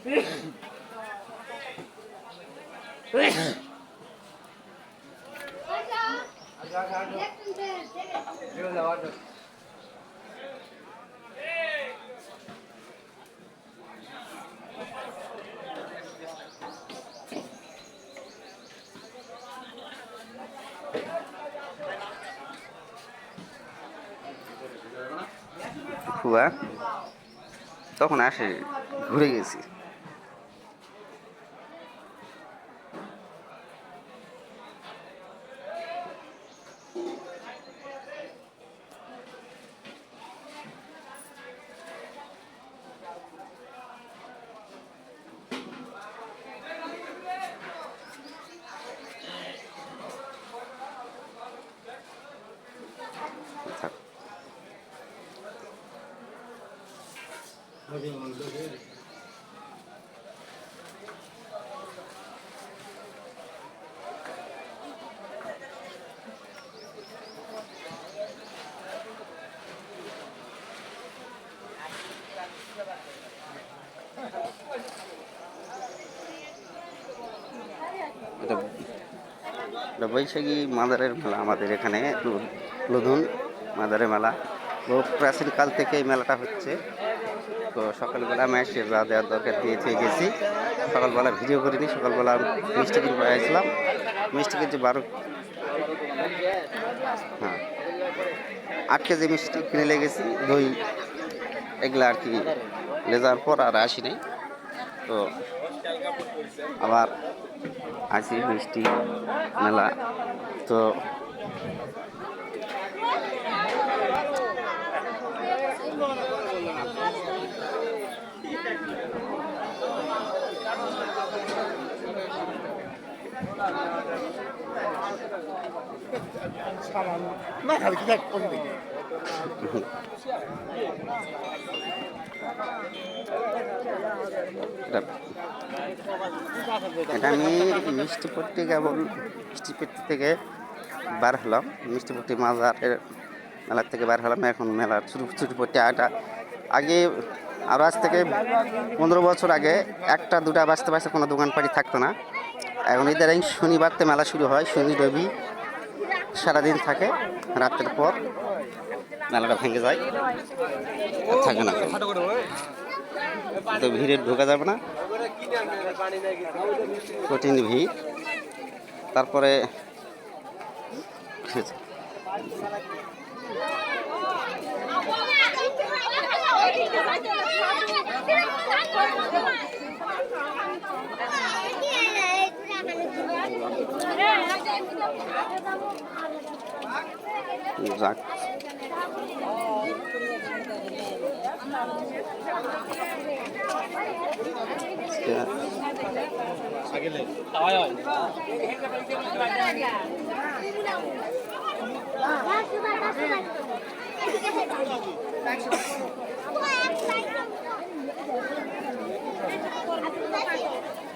ফুয়া তখন আসে ঘুরে গেছি। বৈশাখী মাদারের মেলা আমাদের এখানে লুধুন মাদারের মেলা। বহু প্রাচীনকাল থেকে এই মেলাটা হচ্ছে। তো সকালবেলা আমি এসে যা দেওয়ার দরকার দিয়ে দিয়ে গেছি। সকালবেলা ভিডিও করিনি, সকালবেলা মিষ্টি কিনতে আসলাম মিষ্টি কিনছি বারো হ্যাঁ। আট কেজি মিষ্টি কিনে লেগেছি দই এগুলো আর কি লেজার পর আর আসি নাই। তো আবার আসি মিষ্টি মেলা। তো না খালি কি দেখ কোন দিকে এটা আমি মিষ্টিপট্টি থেকে বার হলাম। মিষ্টিপট্টি মাজারের মেলার থেকে বার হলাম, এখন মেলার ছুটি ছুটিপট্টি আটা আগে আরও আজ থেকে পনেরো বছর আগে একটা দুটা বাঁচতে বাঁচতে কোনো দোকানপাটি থাকতো না। এখন ইদারিং শনিবারতে মেলা শুরু হয়, শনি, রবি, সারাদিন থাকে, রাতের পর মেলাটা ভেঙে যায়। থাকে না তো ভিড়ে ঢোকা যাবে না। কঠিন ভিড়। তারপরে যাক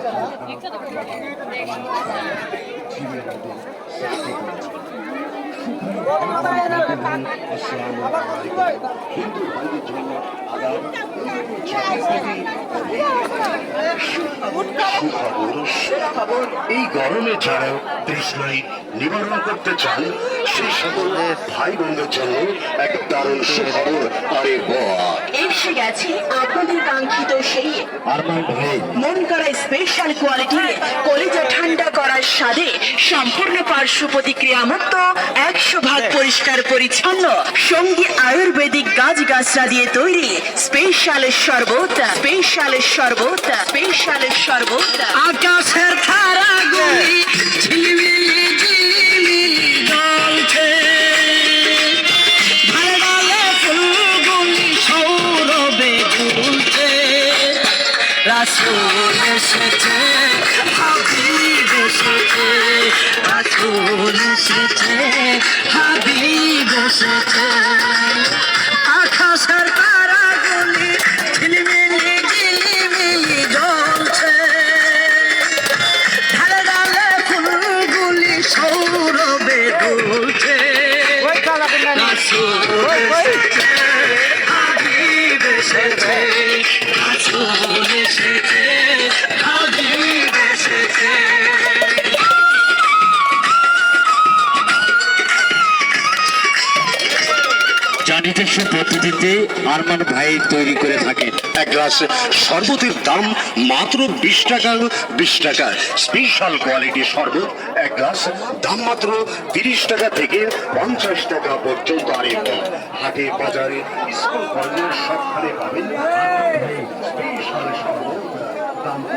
আজকে সুখবর এই গরমে যারা তৃষ্ণায় নিবারণ করতে চান সেই সকল ভাই বোনদের জন্য এক দারুণ সুখবর আরে এসে গেছে আপনাদের কাঙ্ক্ষিত সেই মন করা স্পেশাল কোয়ালিটির কলিজা ঠান্ডা করার স্বাদে সম্পূর্ণ পার্শ্ব প্রতিক্রিয়া মুক্ত একশো ভাগ পরিষ্কার পরিচ্ছন্ন সঙ্গী আয়ুর্বেদিক গাছ গাছরা দিয়ে তৈরি স্পেশালের শরবত স্পেশালের শরবত স্পেশালের শরবত। আকাশের ধারা গুলি ঝিলমিলি ঝিলমিলি জ্বলছে। ঢালে ঢালে ফুলগুলি সৌরভে এসেছে, রাসূল এসেছে, নিজস্ব পদ্ধতিতে আরমান ভাই তৈরি করে থাকেন। এক গ্লাস শরবতের দাম মাত্র বিশ টাকা বিশ টাকা। স্পেশাল কোয়ালিটি শরবত, এক গ্লাস দাম মাত্র তিরিশ টাকা থেকে পঞ্চাশ টাকা পর্যন্ত আর হাটে, বাজারে স্কুল কলেজের সবখানে পাবেন স্পেশাল শরবত দাম খুবই সীমিত,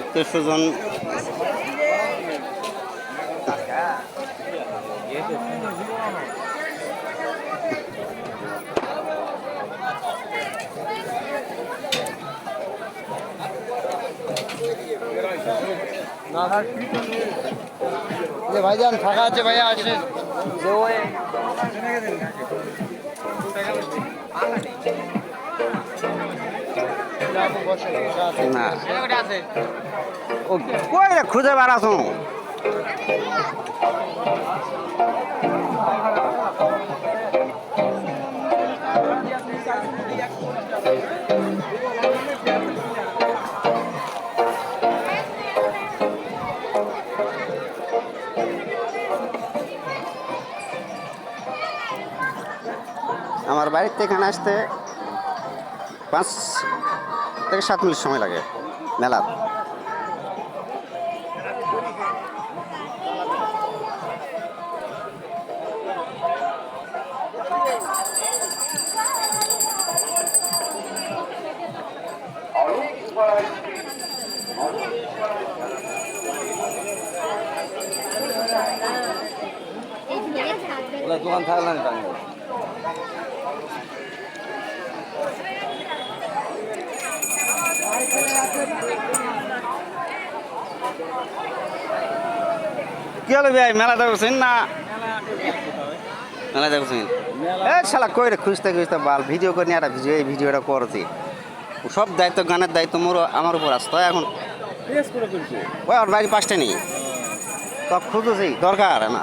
আত্মীয় স্বজন। ভাইজান ফাঁকা আছে ভাইয়া আসেন। না। খুঁজে বেড়াছো আমার বাড়ির থেকে এখানে আসতে পাঁচ থেকে সাত মিনিট সময় লাগে। মেলার দোকান থাকলে কি হলো ভাই মেলা দেখছেন না? মেলা দেখছেন এ শালা কই রে খুঁজতে খুঁজতে বাল ভিডিও করে নিয়ে একটা ভিডিও এই ভিডিওটা করছি। সব দায়িত্ব গানের দায়িত্ব মোর আমার উপর আসতো এখন ওই ওর বাড়ি পাঁচটা নেই। সব খুঁজেছি দরকার না।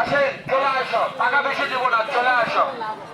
আসেন চলে আসো টাকা বেশি দেবো না চলে আসো।